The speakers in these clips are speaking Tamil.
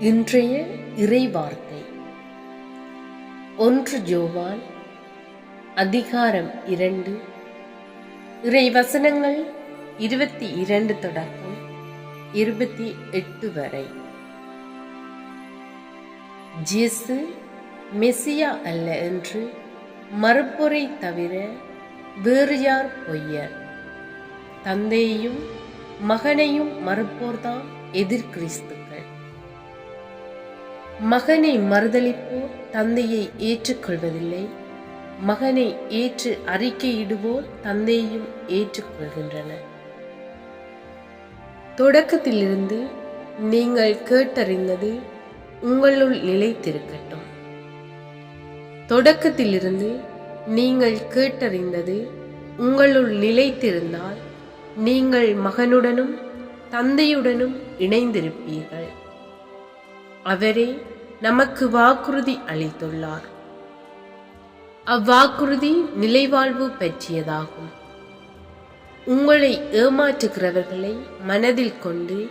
இன்றைய இறைவார்த்தை. ஒன்று ஜோவான் அதிகாரம் இரண்டு. இறை வசனங்கள் இருபத்தி இரண்டு தொடக்கம் இருபத்தி எட்டு வரை. ஜேசு மெசியா அல்ல என்று மறுப்பொறை தவிர வேறு யார் பொய்யர்? தந்தையையும் மகனையும் மறுப்போர்தான் எதிர்கிறிஸ்து மகனை மறுதளிப்போர் தந்தையை ஏற்றுக்கொள்வதில்லை. மகனை ஏற்று அறிக்கையிடுவோர் தந்தையையும் ஏற்றுக்கொள்கின்றனர். தொடக்கத்திலிருந்து நீங்கள் கேட்டறிந்தது உங்களுள் நிலைத்திருக்கட்டும். தொடக்கத்திலிருந்து நீங்கள் கேட்டறிந்தது உங்களுள் நிலைத்திருந்தால் நீங்கள் மகனுடனும் தந்தையுடனும் இணைந்திருப்பீர்கள். அவரே நமக்கு வாக்குறுதி அளித்துள்ளார். அவ்வாக்குறுதி நிலைவாழ்வு பற்றியதாகும். உங்களை ஏமாற்றுகிறவர்களை மனதில் கொண்டு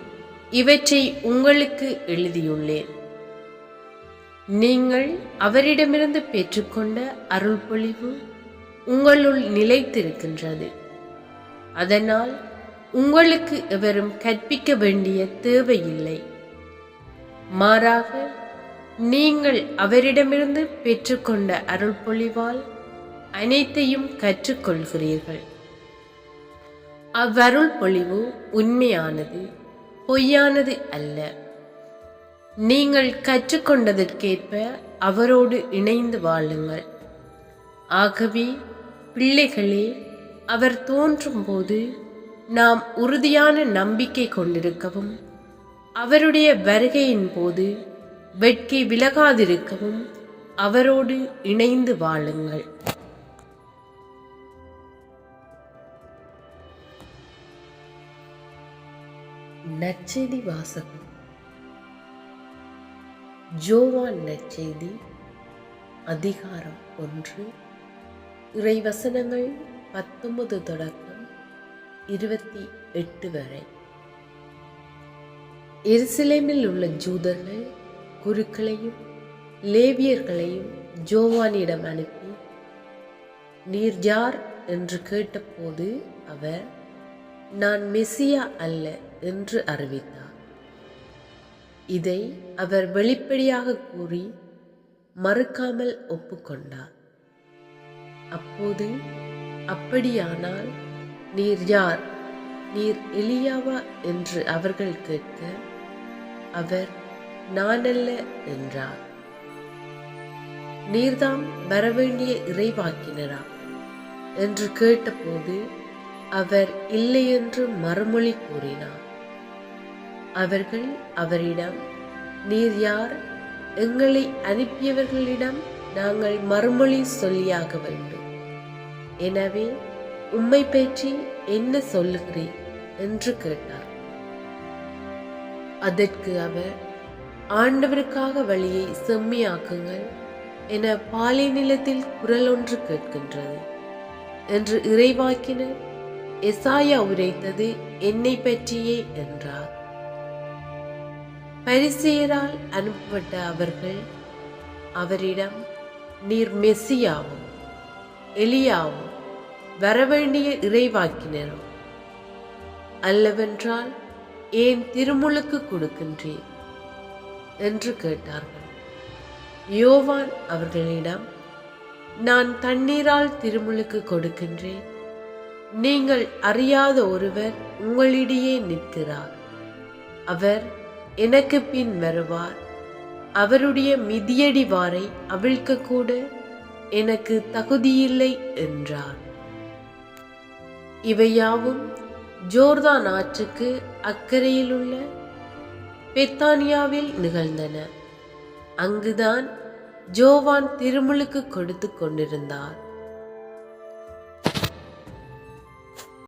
இவற்றை உங்களுக்கு எழுதியுள்ளேன். நீங்கள் அவரிடமிருந்து பெற்றுக்கொண்ட அருள்பொழிவு உங்களுள் நிலைத்திருக்கின்றது. அதனால் உங்களுக்கு எவரும் கற்பிக்க வேண்டிய தேவையில்லை. மாறாக நீங்கள் அவரிடமிருந்து பெற்றுக்கொண்ட அருள்பொழிவால் அனைத்தையும் கற்றுக்கொள்கிறீர்கள். அவ்வருள் பொழிவு உண்மையானது பொய்யானது அல்ல. நீங்கள் கற்றுக்கொண்டதற்கேற்ப அவரோடு இணைந்து வாழுங்கள். ஆகவே பிள்ளைகளே அவர் தோன்றும் போது நாம் உறுதியான நம்பிக்கை கொண்டிருக்கவும் அவருடைய வருகையின் போது வெட்கி விலகாதிருக்கவும் அவரோடு இணைந்து வாழுங்கள். நச்செய்தி வாசகம். ஜோவான் நச்செய்தி அதிகாரம் ஒன்று. இறைவசனங்கள் பத்தொன்பது தொடக்கம் இருபத்தி எட்டு வரை. எருசலேமில் உள்ள ஜூதர்கள் குருக்களையும் லேவியர்களையும் ஜோவானிடம் அனுப்பி நீர் யார்? என்று கேட்டபோது அவர் நான் மெசியா அல்ல என்று அறிவித்தார். இதை அவர் வெளிப்படையாக கூறி மறுக்காமல் ஒப்புக்கொண்டார். அப்போது அப்படியானால் நீர் யார்? நீர் எலியாவா என்று அவர்கள் கேட்க அவர் நானல்ல என்றார். நீர்தாம் வரவேண்டிய இறைவாக்கினரா? என்று கேட்டபோது அவர் இல்லை என்று மறுமொழி கூறினார். அவர்கள் அவரிடம் நீர் யார்? எங்களை அனுப்பியவர்களிடம் நாங்கள் மறுமொழி சொல்லியாக வேண்டும். எனவே உம்மை பற்றி என்ன சொல்லுகிறேன்? என்று கேட்டார். அதற்கு அவர் ஆண்டவருக்காக வழியை செம்மியாக்குங்கள் என பாலை நிலத்தில் குரல் ஒன்று கேட்கின்றது என்று இறைவாக்கினர் எசாயா உரைத்தது என்னை பற்றியே என்றார். பரிசெயரால் அனுப்பப்பட்ட அவர்கள் அவரிடம் நீர் மெஸ்ஸியாவும் எலியாவும் வரவேண்டிய இறைவாக்கினர். அல்லவென்றால் ஏன் திருமுழுக்கு கொடுக்கின்றேன் என்று கேட்டார்கள். யோவான் அவர்களிடம் நான் தண்ணீரால் திருமுழுக்கு கொடுக்கின்றேன். நீங்கள் அறியாத ஒருவர் உங்களிடையே நிற்கிறார். அவர் எனக்கு பின் வருவார். அவருடைய மிதியடிவாரை அவிழ்க்கக்கூட அவிழ்க்க கூட எனக்கு தகுதியில்லை என்றார். இவையாவும் ஜோர்தான் ஆற்றுக்கு அக்கறையில் உள்ள பெத்தானியாவில் நிகழ்ந்தன. அங்குதான் ஜோவான் திருமுழுக்கு கொடுத்து கொண்டிருந்தார்.